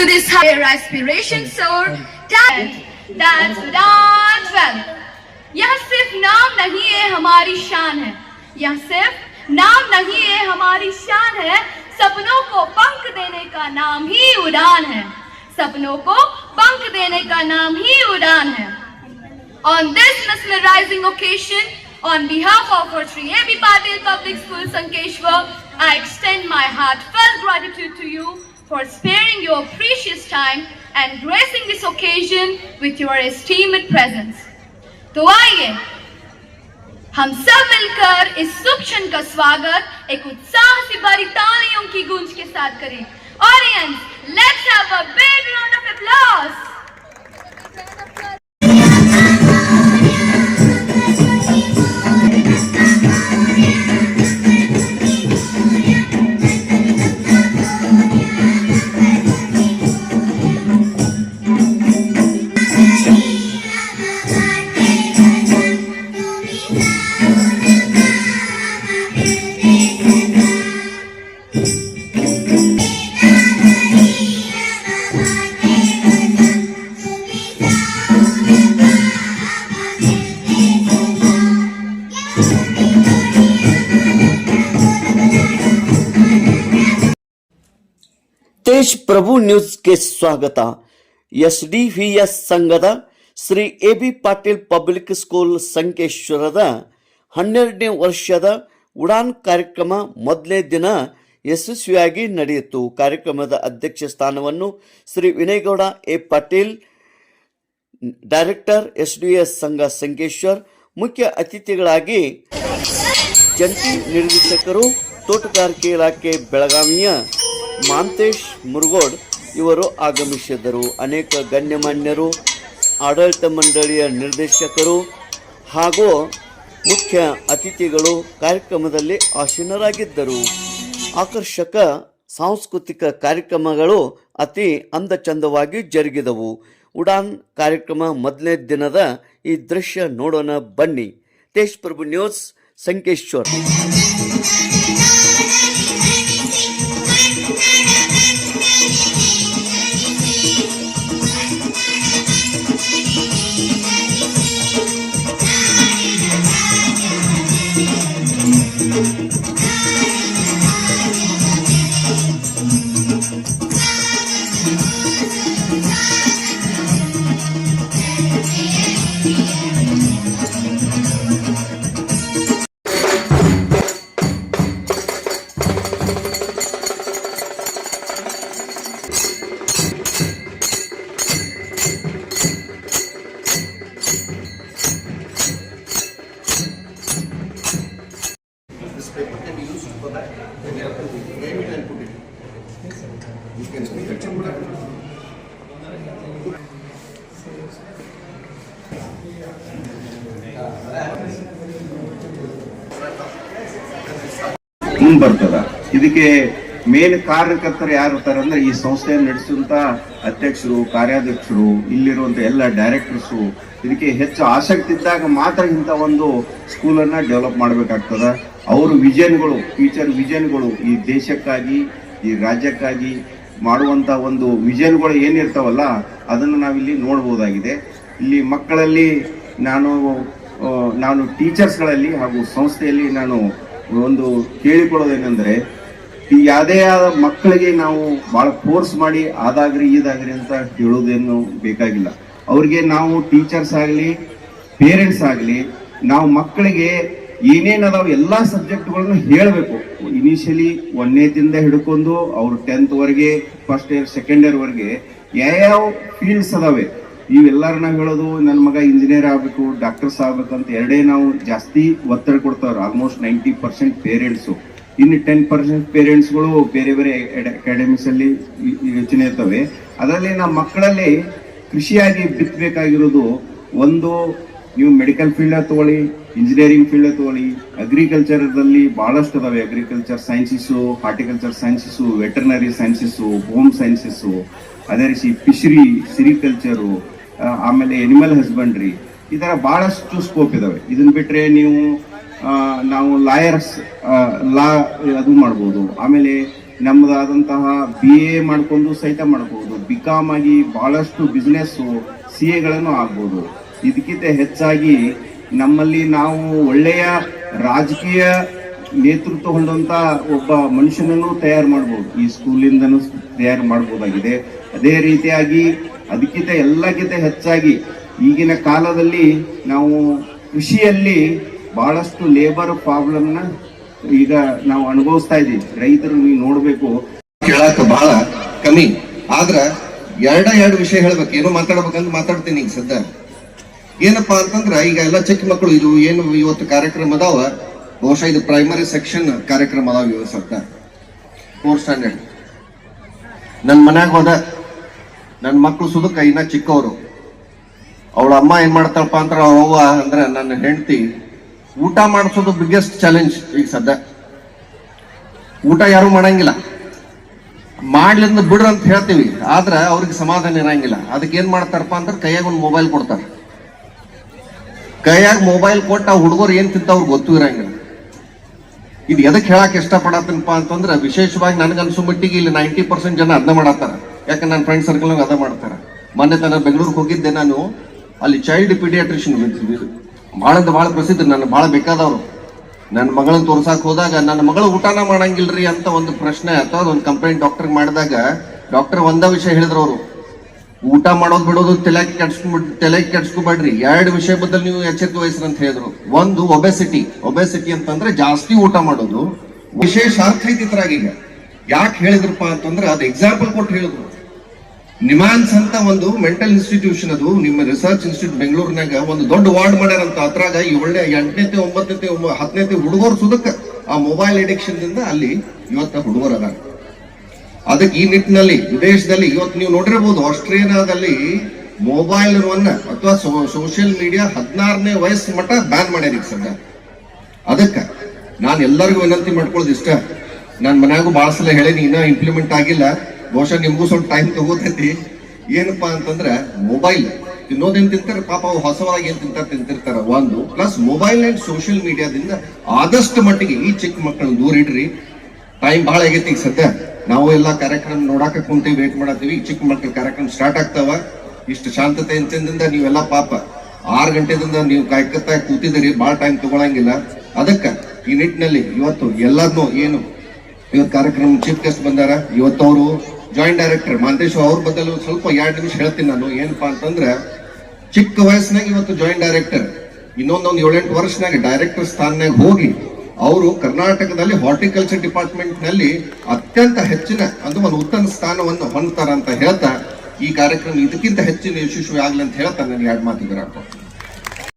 to this higher aspiration soar. Dance, dance, dance well. यह सिर्फ़ नाम नहीं है हमारी शान है यह सिर्फ़ नाम नहीं है हमारी शान है सपनों को पंख देने का नाम ही उड़ान है सपनों को पंख देने का नाम ही उड़ान है On this mesmerizing occasion, on behalf of our Sri A.B. Patil Public School Sankeshwar, I extend my heartfelt gratitude to you for sparing your precious time and gracing this occasion with your esteemed presence. तो आइए हम सब मिलकर इस शुभ क्षण का स्वागत एक उत्साह से भरी तालियों की गूंज के साथ करें audience let's have a big round of applause Prabhu ನ್ಯೂಸ್ಗೆ ಸ್ವಾಗತ. ಎಸ್ ಡಿ ವಿ ಎಸ್ ಸಂಘದ Shri A B Patil public school ಸಂಕೇಶ್ವರದ ಹನ್ನೆರಡನೇ ವರ್ಷದ ಉಡಾನ್ ಕಾರ್ಯಕ್ರಮ ಮೊದಲನೇ ದಿನ ಯಶಸ್ವಿಯಾಗಿ ನಡೆಯಿತು. ಕಾರ್ಯಕ್ರಮದ ಅಧ್ಯಕ್ಷ ಸ್ಥಾನವನ್ನು Shri Vinayagowda, A Patil, director S D S ಸಂಘ ಸಂಕೇಶ್ವರ್, ಮುಖ್ಯ ಅತಿಥಿಗಳಾಗಿ ಜಂಟಿ ನಿರ್ದೇಶಕರು, ತೋಟಗಾರಿಕೆ ಇಲಾಖೆ ಬೆಳಗಾವಿಯ ಮಾಂತೇಶ್ ಮುರುಗೋಡ್ ಇವರು ಆಗಮಿಸಿದ್ದರು. ಅನೇಕ ಗಣ್ಯಮಾನ್ಯರು, ಆಡಳಿತ ಮಂಡಳಿಯ ನಿರ್ದೇಶಕರು ಹಾಗೂ ಮುಖ್ಯ ಅತಿಥಿಗಳು ಕಾರ್ಯಕ್ರಮದಲ್ಲಿ ಆಸೀನರಾಗಿದ್ದರು. ಆಕರ್ಷಕ ಸಾಂಸ್ಕೃತಿಕ ಕಾರ್ಯಕ್ರಮಗಳು ಅತಿ ಅಂದಚಂದವಾಗಿ ಜರುಗಿದವು. ಉಡಾನ್ ಕಾರ್ಯಕ್ರಮ ಮೊದಲನೇ ದಿನದ ಈ ದೃಶ್ಯ ನೋಡೋಣ ಬನ್ನಿ. ತೇಜ್ ಪ್ರಭು ನ್ಯೂಸ್ ಸಂಕೇಶ್ವರ್. ಮುಂದ್ ಬರ್ತದ. ಇದಕ್ಕೆ ಮೇನ್ ಕಾರ್ಯಕರ್ತರು ಯಾರು ಇರ್ತಾರೆ ಅಂದ್ರೆ ಈ ಸಂಸ್ಥೆಯನ್ನು ನಡೆಸುವಂತ ಅಧ್ಯಕ್ಷರು, ಕಾರ್ಯಾಧ್ಯಕ್ಷರು, ಇಲ್ಲಿರುವಂತ ಎಲ್ಲ ಡೈರೆಕ್ಟರ್ಸು ಇದಕ್ಕೆ ಹೆಚ್ಚು ಆಸಕ್ತಿ ಇದ್ದಾಗ ಮಾತ್ರ ಇಂಥ ಒಂದು ಸ್ಕೂಲನ್ನ ಡೆವಲಪ್ ಮಾಡಬೇಕಾಗ್ತದ. ಅವ್ರ ವಿಜನ್ಗಳು ಫ್ಯೂಚರ್ ವಿಜನ್ಗಳು ಈ ದೇಶಕ್ಕಾಗಿ, ಈ ರಾಜ್ಯಕ್ಕಾಗಿ ಮಾಡುವಂತ ಒಂದು ವಿಜನ್ಗಳು ಏನಿರ್ತಾವಲ್ಲ, ಅದನ್ನು ನಾವಿಲ್ಲಿ ನೋಡ್ಬೋದಾಗಿದೆ. ಇಲ್ಲಿ ಮಕ್ಕಳಲ್ಲಿ ನಾನು ನಾನು ಟೀಚರ್ಸ್ಗಳಲ್ಲಿ ಹಾಗೂ ಸಂಸ್ಥೆಯಲ್ಲಿ ನಾನು ಒಂದು ಕೇಳಿಕೊಳ್ಳೋದೇನೆಂದರೆ, ಈ ಯಾವುದೇ ಆದ ಮಕ್ಕಳಿಗೆ ನಾವು ಭಾಳ ಫೋರ್ಸ್ ಮಾಡಿ ಅದಾಗ್ರಿ ಇದಾಗ್ರಿ ಅಂತ ಹೇಳೋದೇನು ಬೇಕಾಗಿಲ್ಲ. ಅವ್ರಿಗೆ ನಾವು ಟೀಚರ್ಸ್ ಆಗಲಿ, ಪೇರೆಂಟ್ಸ್ ಆಗಲಿ, ನಾವು ಮಕ್ಕಳಿಗೆ ಏನೇನು ಅದಾವ ಎಲ್ಲ ಸಬ್ಜೆಕ್ಟ್ಗಳನ್ನು ಹೇಳಬೇಕು. ಇನಿಷಿಯಲಿ ಒಂದನೇದಿಂದ ಹಿಡ್ಕೊಂಡು ಅವ್ರು ಟೆಂತ್ ವರೆಗೆ ಫಸ್ಟ್ ಇಯರ್ ಸೆಕೆಂಡ್ ಇಯರ್ ವರೆಗೆ ಯಾವ ಫೀಲ್ಡ್ಸ್ ಅದಾವೆ ಇವೆಲ್ಲರ ನಾವು ಹೇಳೋದು ನನ್ನ ಮಗ ಇಂಜಿನಿಯರ್ ಆಗಬೇಕು ಡಾಕ್ಟರ್ಸ್ ಅಂತ ಎರಡೇ ನಾವು ಜಾಸ್ತಿ ಒತ್ತಡ ಕೊಡ್ತಾವ್ರು ಆಲ್ಮೋಸ್ಟ್ ನೈಂಟಿ ಪರ್ಸೆಂಟ್ ಪೇರೆಂಟ್ಸು ಇನ್ನು ಟೆನ್ ಪರ್ಸೆಂಟ್ ಪೇರೆಂಟ್ಸ್ಗಳು ಬೇರೆ ಬೇರೆ ಈ ಯೋಚನೆ ಇರ್ತವೆ. ಅದರಲ್ಲಿ ನಮ್ಮ ಮಕ್ಕಳಲ್ಲಿ ಕೃಷಿಯಾಗಿ ಬಿತ್ತಬೇಕಾಗಿರೋದು ಒಂದು ನೀವು ಮೆಡಿಕಲ್ ಫೀಲ್ಡ್ ತಗೊಳ್ಳಿ ಇಂಜಿನಿಯರಿಂಗ್ ಫೀಲ್ಡ್ ತಗೊಳ್ಳಿ ಅಗ್ರಿಕಲ್ಚರ್ದಲ್ಲಿ ಬಹಳಷ್ಟು ಅದಾವೆ. Agriculture sciences horticulture sciences veterinary sciences home sciences ಅದೇ ರೀತಿ ಫಿಶರಿ ಸಿರಿಕಲ್ಚರು ಆಮೇಲೆ ಎನಿಮಲ್ ಹಸ್ಬೆಂಡ್ರಿ ಈ ಥರ ಬಹಳಷ್ಟು ಸ್ಕೋಪ್ ಇದಾವೆ. ಇದನ್ನ ಬಿಟ್ರೆ ನೀವು ನಾವು ಲಾಯರ್ಸ್ ಲಾ, ಅದು ಮಾಡ್ಬೋದು. ಆಮೇಲೆ ನಮ್ಮದಾದಂತಹ ಬಿ ಎ ಮಾಡ್ಕೊಂಡು ಸಹಿತ ಮಾಡ್ಬೋದು. ಬಿ ಕಾಮ್ ಆಗಿ ಬಹಳಷ್ಟು ಬಿಸ್ನೆಸ್ಸು ಸಿ ಎಗಳನ್ನು ಆಗ್ಬೋದು. ಇದಕ್ಕಿಂತ ಹೆಚ್ಚಾಗಿ ನಮ್ಮಲ್ಲಿ ನಾವು ಒಳ್ಳೆಯ ರಾಜಕೀಯ ನೇತೃತ್ವ ಹೊಂದಂತ ಒಬ್ಬ ಮನುಷ್ಯನನ್ನು ತಯಾರು ಮಾಡ್ಬೋದು. ಈ ಸ್ಕೂಲಿಂದನೂ ತಯಾರು ಮಾಡ್ಬೋದಾಗಿದೆ. ಅದೇ ರೀತಿಯಾಗಿ ಅದಕ್ಕಿಂತ ಎಲ್ಲಕ್ಕಿಂತ ಹೆಚ್ಚಾಗಿ ಈಗಿನ ಕಾಲದಲ್ಲಿ ನಾವು ಕೃಷಿಯಲ್ಲಿ ಬಹಳಷ್ಟು ಲೇಬರ್ ಪ್ರಾಬ್ಲಮ್ನ ಈಗ ನಾವು ಅನುಭವಿಸ್ತಾ ಇದ್ದೀವಿ. ರೈತರು ನೀವು ನೋಡಬೇಕು. ಕೇಳಾಕ ಬಹಳ ಕಮ್ಮಿ. ಆದ್ರ ಎರಡ ಎರಡು ವಿಷಯ ಹೇಳ್ಬೇಕು. ಏನೋ ಮಾತಾಡ್ಬೇಕಂತ ಮಾತಾಡ್ತೀನಿ ಈಗ ಸದ್ಯ. ಏನಪ್ಪಾ ಅಂತಂದ್ರೆ, ಈಗ ಎಲ್ಲ ಚಿಕ್ಕ ಮಕ್ಕಳು, ಇದು ಏನು ಇವತ್ತು ಕಾರ್ಯಕ್ರಮ ಅದಾವ? ಬಹುಶಃ ಇದು ಪ್ರೈಮರಿ ಸೆಕ್ಷನ್ ಕಾರ್ಯಕ್ರಮ ಅದಾವ ಇವತ್ತು ಸದ್ಯ ಫೋರ್ ಸ್ಟ್ಯಾಂಡರ್ಡ್ ನನ್ನ ಮನ್ಯಾಗ ಹೋದ ನನ್ನ ಮಕ್ಕಳು ಸುದಕ್ಕ, ಇನ್ನ ಚಿಕ್ಕವರು. ಅವಳ ಅಮ್ಮ ಏನ್ ಮಾಡ್ತಾಳಪ್ಪ ಅಂತ ಅವ್ವ ಅಂದ್ರೆ ನನ್ನ ಹೆಂಡತಿ, ಊಟ ಮಾಡಿಸೋದು ಬಿಗ್ಗೆಸ್ಟ್ ಚಾಲೆಂಜ್ ಈಗ ಸದ್ಯ. ಊಟ ಯಾರು ಮಾಡಂಗಿಲ್ಲ. ಮಾಡ್ಲಿಂದ ಬಿಡ್ರಂತ ಹೇಳ್ತೀವಿ, ಆದ್ರೆ ಅವ್ರಿಗೆ ಸಮಾಧಾನ ಇರಂಗಿಲ್ಲ. ಅದಕ್ಕೆ ಏನ್ ಮಾಡ್ತಾರಪ್ಪ ಅಂದ್ರೆ, ಕೈಯಾಗ ಒಂದು ಮೊಬೈಲ್ ಕೊಡ್ತಾರ. ಕೈಯಾಗ ಮೊಬೈಲ್ ಕೊಟ್ಟು ಆ ಹುಡುಗರು ಏನ್ ತಿಂತ ಗೊತ್ತು ಇರಂಗಿಲ್ಲ. ಇದು ಎದಕ್ಕೆ ಹೇಳಕ್ ಇಷ್ಟಪಡತ್ತನಪ್ಪ ಅಂತಂದ್ರೆ ವಿಶೇಷವಾಗಿ ನನಗನ್ಸೋ ಮಟ್ಟಿಗೆ ಇಲ್ಲಿ ನೈಂಟಿ ಪರ್ಸೆಂಟ್ ಜನ ಅದನ್ನ ಮಾಡತ್ತಾರ. ಯಾಕಂದ್ರೆ ನನ್ನ ಫ್ರೆಂಡ್ ಸರ್ಕಲ್ ಅದ ಮಾಡ್ತಾರ? ಮೊನ್ನೆ ತನ ಬೆಂಗಳೂರಿಗೆ ಹೋಗಿದ್ದೆ ನಾನು. ಅಲ್ಲಿ ಚೈಲ್ಡ್ ಪಿಡಿಯಾಟ್ರಿಷನ್ ಬಹಳ ಬಹಳ ಪ್ರಸಿದ್ಧ. ನನ್ನ ಬಹಳ ಬೇಕಾದವರು. ನನ್ನ ಮಗಳನ್ನ ತೋರ್ಸಕ್ ಹೋದಾಗ ನನ್ನ ಮಗಳು ಊಟನ ಮಾಡಂಗಿಲ್ರಿ ಅಂತ ಒಂದು ಪ್ರಶ್ನೆ ಅಥವಾ ಒಂದು ಕಂಪ್ಲೇಂಟ್ ಡಾಕ್ಟರ್ ಮಾಡಿದಾಗ ಡಾಕ್ಟರ್ ಒಂದ ವಿಷಯ ಹೇಳಿದ್ರು ಅವರು. ಊಟ ಮಾಡೋದು ಬಿಡೋದು ತಲೆ ಕೆಡ್ಸ್ಕೊಂಡ್ ತಲೆ ಕೆಡ್ಸ್ಕೊಬೇಡ್ರಿ. ಎರಡು ವಿಷಯ ಬದಲು ನೀವು ಎಚ್ಚರಿಕೆ ವಹಿಸ್ರಿ ಅಂತ ಹೇಳಿದ್ರು. ಒಂದು ಒಬೆಸಿಟಿ ಒಬೆಸಿಟಿ ಅಂತಂದ್ರೆ ಜಾಸ್ತಿ ಊಟ ಮಾಡೋದು. ವಿಶೇಷ ಅರ್ಥ ಐತಿ ಇದ್ರಾಗ ಈಗ. ಯಾಕೆ ಹೇಳಿದ್ರಪ್ಪ ಅಂತಂದ್ರೆ ಅದು ಎಕ್ಸಾಂಪಲ್ ಕೊಟ್ಟು ಹೇಳಿದ್ರು. ನಿಮಾನ್ಸ್ ಅಂತ ಒಂದು ಮೆಂಟಲ್ ಇನ್ಸ್ಟಿಟ್ಯೂಷನ್ ಅದು, ನಿಮ್ಮ ರಿಸರ್ಚ್ ಇನ್ಸ್ಟಿಟ್ಯೂಟ್ ಬೆಂಗಳೂರಿನಾಗ ಒಂದು ದೊಡ್ಡ ವಾರ್ಡ್ ಮಾಡ್ಯಾರಂತ. ಅದ್ರಾಗ ಈ ಒಳ್ಳೆ ಎಂಟನೇತೆ ಒಂಬತ್ತನೇತೆ ಒಂಬ- ಹತ್ತನೇತೆ ಹುಡುಗರು ಸುದಕ್ಕ ಆ ಮೊಬೈಲ್ ಅಡಿಕ್ಷನ್ ದಿಂದ ಅಲ್ಲಿ ಇವತ್ತ ಹುಡುಗರು ಅದಾರ. ಅದಕ್ಕೆ ಈ ನಿಟ್ಟಿನಲ್ಲಿ ವಿದೇಶದಲ್ಲಿ ಇವತ್ತು ನೀವು ನೋಡಿರಬಹುದು, ಆಸ್ಟ್ರೇಲಿಯಾದಲ್ಲಿ ಮೊಬೈಲ್ ಅಥವಾ ಸೋಷಿಯಲ್ ಮೀಡಿಯಾ ಹದಿನಾರನೇ ವಯಸ್ಸು ಮಟ್ಟ ಬ್ಯಾನ್ ಮಾಡ್ಯಾರ ಈಗ ಸದ್ಯ ಅದಕ್ಕೆ ನಾನು ಎಲ್ಲರಿಗೂ ವಿನಂತಿ ಮಾಡ್ಕೊಳ್ಳೋದು ಇಷ್ಟ. ನಾನು ಮನ್ಯಾಗೂ ಭಾಳ ಸಲ ಹೇಳೀನಿ, ಇನ್ನೂ ಇಂಪ್ಲಿಮೆಂಟ್ ಆಗಿಲ್ಲ. ಬಹುಶಃ ನಿಮ್ಗೂ ಸ್ವಲ್ಪ ಟೈಮ್ ತಗೋತೈತಿ. ಏನಪ್ಪಾ ಅಂತಂದ್ರೆ ಮೊಬೈಲ್ ತಿನ್ನೋದೇನು ತಿಂತಾರೆ? ಪಾಪ ಅವು ಹೊಸವಾಗಿ ಏನ್ ತಿಂತಾರೆ? ತಿಂತಿರ್ತಾರ. ಒಂದು ಪ್ಲಸ್ ಮೊಬೈಲ್ ಅಂಡ್ ಸೋಷಿಯಲ್ ಮೀಡಿಯಾದಿಂದ ಆದಷ್ಟು ಮಟ್ಟಿಗೆ ಈ ಚಿಕ್ಕ ಮಕ್ಕಳನ್ನ ದೂರ ಇಡ್ರಿ. ಟೈಮ್ ಭಾಳ ಆಗೈತಿ ಈಗ ಸದ್ಯ. ನಾವು ಎಲ್ಲ ಕಾರ್ಯಕ್ರಮ ನೋಡಾಕ ಕುಂತೀವಿ ವೇಟ್ ಮಾಡತ್ತೀವಿ ಚಿಕ್ಕ ಮಕ್ಕಳ ಕಾರ್ಯಕ್ರಮ ಸ್ಟಾರ್ಟ್ ಆಗ್ತಾವ. ಇಷ್ಟು ಶಾಂತತೆ ಇಂತಿಂದ ನೀವೆಲ್ಲ ಪಾಪ ಆರು ಗಂಟೆದಿಂದ ನೀವು ಕಾಯ್ಕತ್ತ ಕೂತಿದ್ದೀರಿ ಭಾಳ ಟೈಮ್ ತಗೊಳಂಗಿಲ್ಲ. ಅದಕ್ಕೆ ಈ ನಿಟ್ಟಿನಲ್ಲಿ ಇವತ್ತು ಎಲ್ಲರನ್ನೂ ಏನು, ಇವತ್ತು ಕಾರ್ಯಕ್ರಮ ಚೀಫ್ ಗೆಸ್ಟ್ ಬಂದಾರ, ಇವತ್ತು ಅವರು ಜಾಯಿಂಟ್ ಡೈರೆಕ್ಟರ್ ಮಾಂತೇಶ್ ಅವ್ರ ಬದಲು ಸ್ವಲ್ಪ ಎರಡು ನಿಮಿಷ ಹೇಳ್ತೀನಿ ನಾನು. ಏನಪ್ಪಾ ಅಂತಂದ್ರೆ, ಚಿಕ್ಕ ವಯಸ್ಸಿನಾಗ ಇವತ್ತು ಜಾಯಿಂಟ್ ಡೈರೆಕ್ಟರ್ ಇನ್ನೊಂದೊಂದು ಏಳೆಂಟು ವರ್ಷನಾಗ ಡೈರೆಕ್ಟರ್ ಸ್ಥಾನನಾಗ ಹೋಗಿ ಅವರು ಕರ್ನಾಟಕದಲ್ಲಿ ಹಾರ್ಟಿಕಲ್ಚರ್ ಡಿಪಾರ್ಟ್ಮೆಂಟ್ನಲ್ಲಿ ಅತ್ಯಂತ ಹೆಚ್ಚಿನ ಅಂದ್ರೆ ಒಂದು ಉತ್ತಮ ಸ್ಥಾನವನ್ನು ಹೊಂದ್ತಾರ ಅಂತ ಹೇಳ್ತಾ ಈ ಕಾರ್ಯಕ್ರಮ ಇದಕ್ಕಿಂತ ಹೆಚ್ಚಿನ ಯಶಸ್ವಿ ಆಗ್ಲಿ ಅಂತ ಹೇಳ್ತಾ ನನಗೆ ಎರಡು ಮಾತಿದ್ದಾರೆ